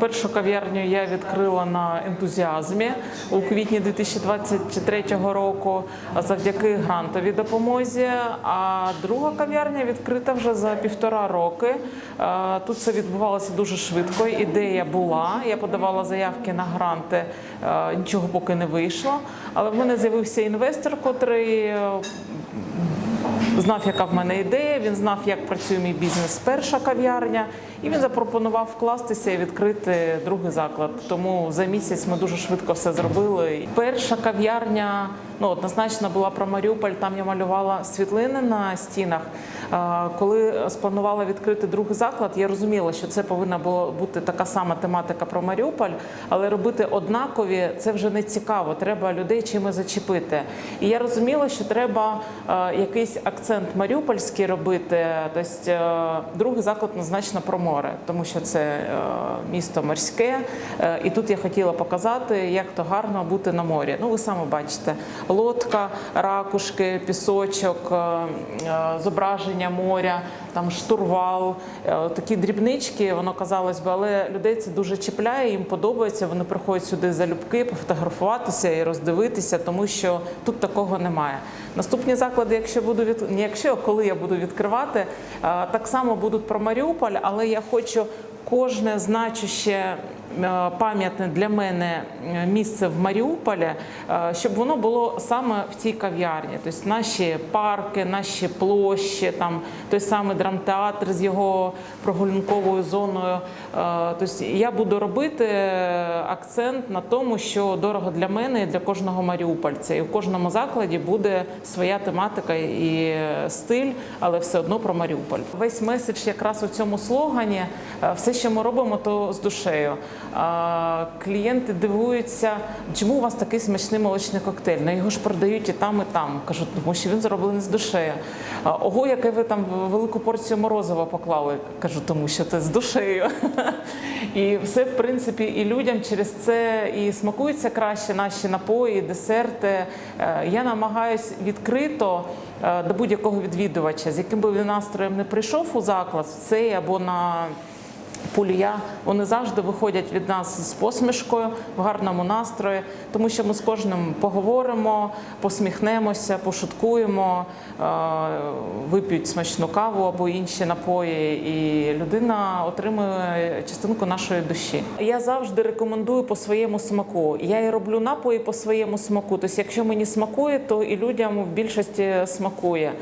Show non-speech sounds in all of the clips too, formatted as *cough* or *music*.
Першу кав'ярню я відкрила на ентузіазмі у квітні 2023 року завдяки грантовій допомозі. А друга кав'ярня відкрита вже за півтора роки. Тут це відбувалося дуже швидко. Ідея була. Я подавала заявки на гранти, нічого поки не вийшло. Але в мене з'явився інвестор, котрий знав, яка в мене ідея. Він знав, як працює мій бізнес. Перша кав'ярня, і він запропонував вкластися і відкрити другий заклад. Тому за місяць ми дуже швидко все зробили. Перша кав'ярня ну однозначно була про Маріуполь. Там я малювала світлини на стінах. Коли спланувала відкрити другий заклад, я розуміла, що це повинна була бути така сама тематика про Маріуполь, але робити однакові це вже не цікаво. Треба людей чимось зачепити. І я розуміла, що треба е, якийсь акцент маріупольський робити. Тобто е, другий заклад однозначно про море, тому що це е, місто морське. І тут я хотіла показати, як то гарно бути на морі. Ну, ви саме бачите, лодка, ракушки, пісочок, е, е, зображення моря, там штурвал, е, такі дрібнички, воно казалось би, але людей це дуже чіпляє, їм подобається. Вони приходять сюди залюбки, пофотографуватися і роздивитися, тому що тут такого немає. Наступні заклади, якщо буду від якщо, коли я буду відкривати, так само будуть про Маріуполь, але я хочу кожне значуще пам'ятне для мене е, місце в Маріуполі, е, щоб воно було саме в цій кав'ярні. Тобто наші парки, наші площі, там той самий драмтеатр з його прогулянковою зоною. Е, Тобто я буду робити акцент на тому, що дорого для мене і для кожного маріупольця. І в кожному закладі буде своя тематика і стиль, але все одно про Маріуполь. Весь меседж якраз у цьому слогані. Е, Все, що ми робимо, то з душею. Клієнти дивуються, чому у вас такий смачний молочний коктейль? Ну його ж продають і там, і там. Кажуть, тому що він зроблений з душею. Ого, яке ви там велику порцію морозива поклали. Кажу, тому що це з душею. *laughs* І все, в принципі, і людям через це і смакуються краще наші напої, десерти. Е, Я намагаюсь відкрито е, до будь-якого відвідувача, з яким би він настроєм не прийшов у заклад, в цей або на Пулія, вони завжди виходять від нас з посмішкою в гарному настрої, тому що ми з кожним поговоримо, посміхнемося, пошуткуємо, е, вип'ють смачну каву або інші напої, і людина отримує частинку нашої душі. Я завжди рекомендую по своєму смаку. Я і роблю напої по своєму смаку. Тобто, якщо мені смакує, то і людям в більшості смакує.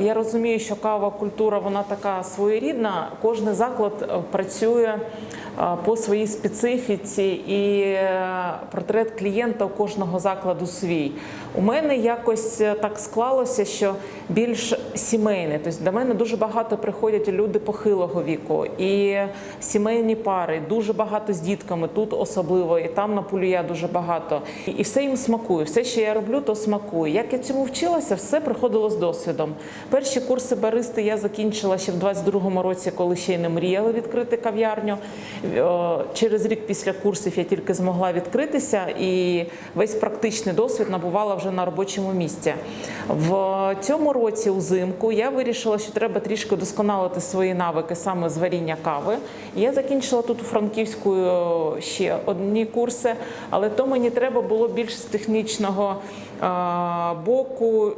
Я розумію, що кава культура вона така своєрідна. Кожний заклад е, працює по своїй специфіці, і е, портрет клієнта у кожного закладу свій. У мене якось е, так склалося, що більш сімейне. Тобто до мене дуже багато приходять люди похилого віку, і сімейні пари, дуже багато з дітками, тут особливо, і там на пулія дуже багато. І- все їм смакує. Все, що я роблю, то смакує. Як я цьому вчилася, все приходило з досвідом. Перші курси баристи я закінчила ще в 22-му році, коли ще й не мріяла відкрити кав'ярню. Е, Через рік після курсів я тільки змогла відкритися, і весь практичний досвід набувала вже на робочому місці. В цьому році, узимку, я вирішила, що треба трішки досконалити свої навики саме з варіння кави. Я закінчила тут у Франківську е, ще одні курси, але то мені треба було більш з технічного е, боку.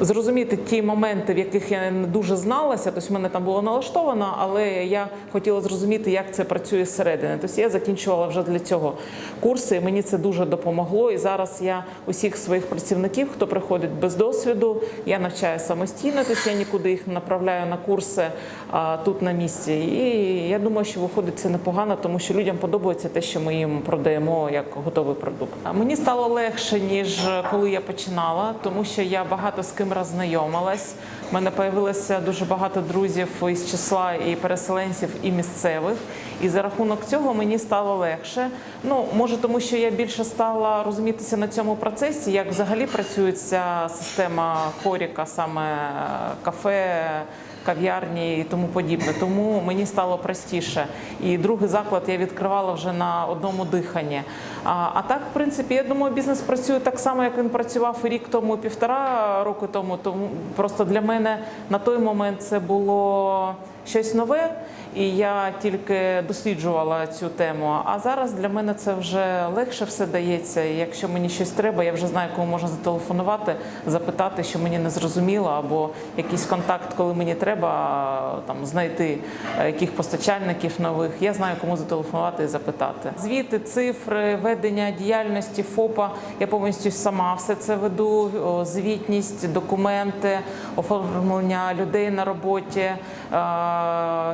Зрозуміти ті моменти, в яких я не дуже зналася, тобто в мене там було налаштовано, але я хотіла зрозуміти, як це працює зсередини. Тобто я закінчувала вже для цього курси, і мені це дуже допомогло. І зараз я усіх своїх працівників, хто приходить без досвіду, я навчаю самостійно, тобто я нікуди їх направляю на курси а, тут на місці. І я думаю, що виходить це непогано, тому що людям подобається те, що ми їм продаємо як готовий продукт. А мені стало легше ніж коли я починала, тому що я багато з ким роззнайомилась. У мене появилося дуже багато друзів із числа і переселенців, і місцевих. І за рахунок цього мені стало легше. Ну може, тому що я більше стала розумітися на цьому процесі, як взагалі працює ця система хоріка, саме кафе кав'ярні і тому подібне. Тому мені стало простіше. І другий заклад я відкривала вже на одному диханні. А, а так, в принципі, я думаю, бізнес працює так само, як він працював і рік тому, і півтора року тому. Тому просто для мене на той момент це було щось нове. і я тільки досліджувала цю тему. А зараз для мене це вже легше все дається. Якщо мені щось треба, я вже знаю, кому можна зателефонувати, запитати, що мені не зрозуміло, або якийсь контакт, коли мені треба там знайти е, яких постачальників нових. Я знаю, кому зателефонувати і запитати. Звіти, цифри, ведення діяльності ФОПа. Я повністю сама все це веду. Звітність, документи, оформлення людей на роботі,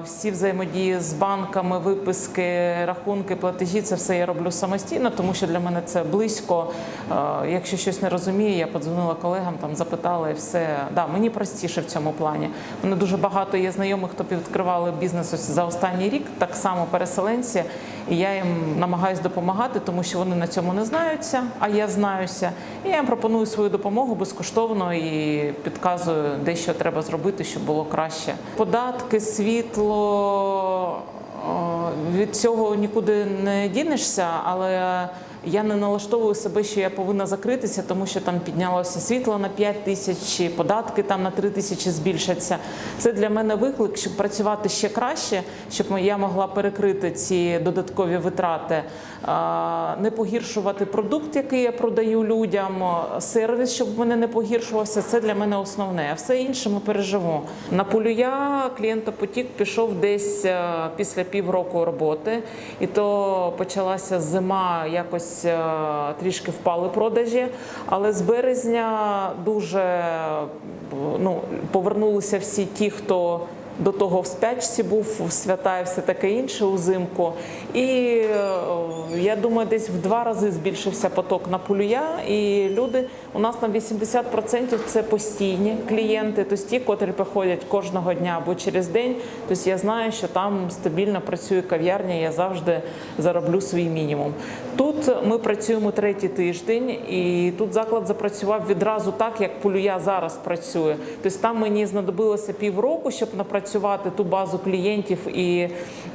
всі взаємодії з банками, виписки, рахунки, платежі. Це все я роблю самостійно, тому що для мене це близько. Е, Якщо щось не розумію, я подзвонила колегам, там запитала і все. Да, мені простіше в цьому плані. У мене дуже багато є знайомих, хто відкривали бізнес ось за останній рік, так само переселенці. І я їм намагаюся допомагати, тому що вони на цьому не знаються, а я знаюся. І я їм пропоную свою допомогу безкоштовно і підказую, де що треба зробити, щоб було краще. Податки, світло від цього нікуди не дінешся, але. Я не налаштовую себе, що я повинна закритися, тому що там піднялося світло на 5 тисяч, податки там на 3 тисячі збільшаться. Це для мене виклик, щоб працювати ще краще, щоб я могла перекрити ці додаткові витрати, не погіршувати продукт, який я продаю людям, сервіс, щоб в мене не погіршувався. Це для мене основне. А все інше ми переживемо. На полюя клієнтопотік пішов десь після півроку роботи, і то почалася зима якось е, трішки впали продажі. Але з березня дуже е, ну, повернулися всі ті, хто. До того в спячці був свята і все таке інше узимку. І е, я думаю, десь в два рази збільшився поток на полюя. І люди у нас на 80% це постійні клієнти, тобто ті, котрі приходять кожного дня або через день. Тобто я знаю, що там стабільно працює кав'ярня, я завжди зароблю свій мінімум. Тут ми працюємо третій тиждень, і тут заклад запрацював відразу так, як полюя зараз працює. Тобто там мені знадобилося півроку, щоб напрацювати ту базу клієнтів і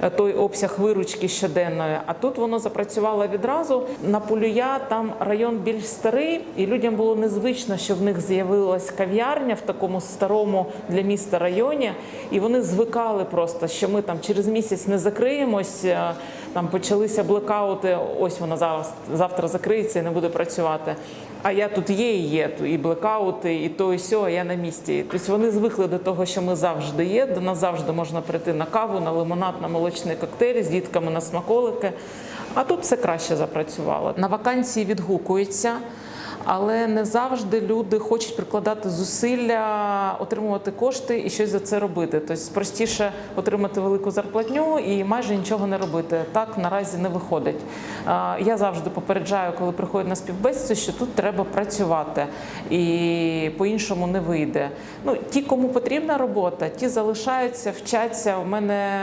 е, той обсяг виручки щоденної. А тут воно запрацювало відразу. На полюя там район більш старий, і людям було незвично, що в них з'явилась кав'ярня в такому старому для міста районі, і вони звикали просто, що ми там через місяць не закриємось. е, Там почалися блекаути. Ось вона зараз завтра закриється і не буде працювати. А я тут є і є і блекаути, і то, і сьо, а я на місці. Тобто вони звикли до того, що ми завжди є. До нас завжди можна прийти на каву, на лимонад, на молочний коктейль з дітками на смаколики. А тут все краще запрацювало. На вакансії відгукуються. Але не завжди люди хочуть прикладати зусилля, отримувати кошти і щось за це робити. Тобто простіше отримати велику зарплатню і майже нічого не робити. Так наразі не виходить. Я завжди попереджаю, коли приходять на співбесіду, що тут треба працювати і по-іншому не вийде. Ну ті, кому потрібна робота, ті залишаються, вчаться. У мене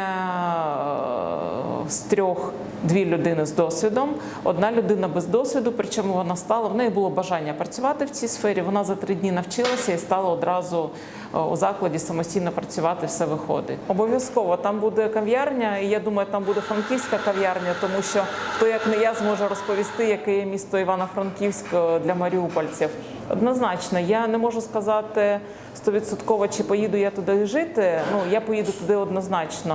е, з трьох дві людини з досвідом, одна людина без досвіду, причому вона стала, в неї було бажання працювати в цій сфері. Вона за три дні навчилася і стала одразу е, у закладі самостійно працювати, все виходить. Обов'язково там буде кав'ярня, і я думаю, там буде франківська кав'ярня, тому що хто як не я зможе розповісти, яке є місто Івано-Франківськ е, для маріупольців. Однозначно, я не можу сказати стовідсотково, чи поїду я туди жити. Ну я поїду туди однозначно.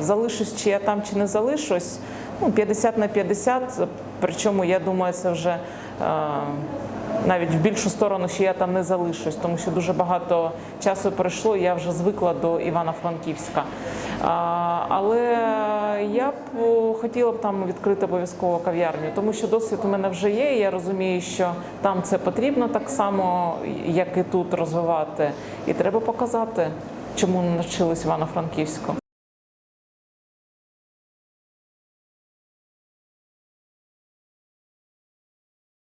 Залишусь чи я там, чи не залишусь. Ну 50 на 50, Причому я думаю, це вже. е, навіть в більшу сторону, що я там не залишусь, тому що дуже багато часу пройшло, я вже звикла до Івано-Франківська. Але я б хотіла б там відкрити обов'язково кав'ярню, тому що досвід у мене вже є. і Я розумію, що там це потрібно так само, як і тут розвивати. І треба показати, чому навчились Івано-Франківську.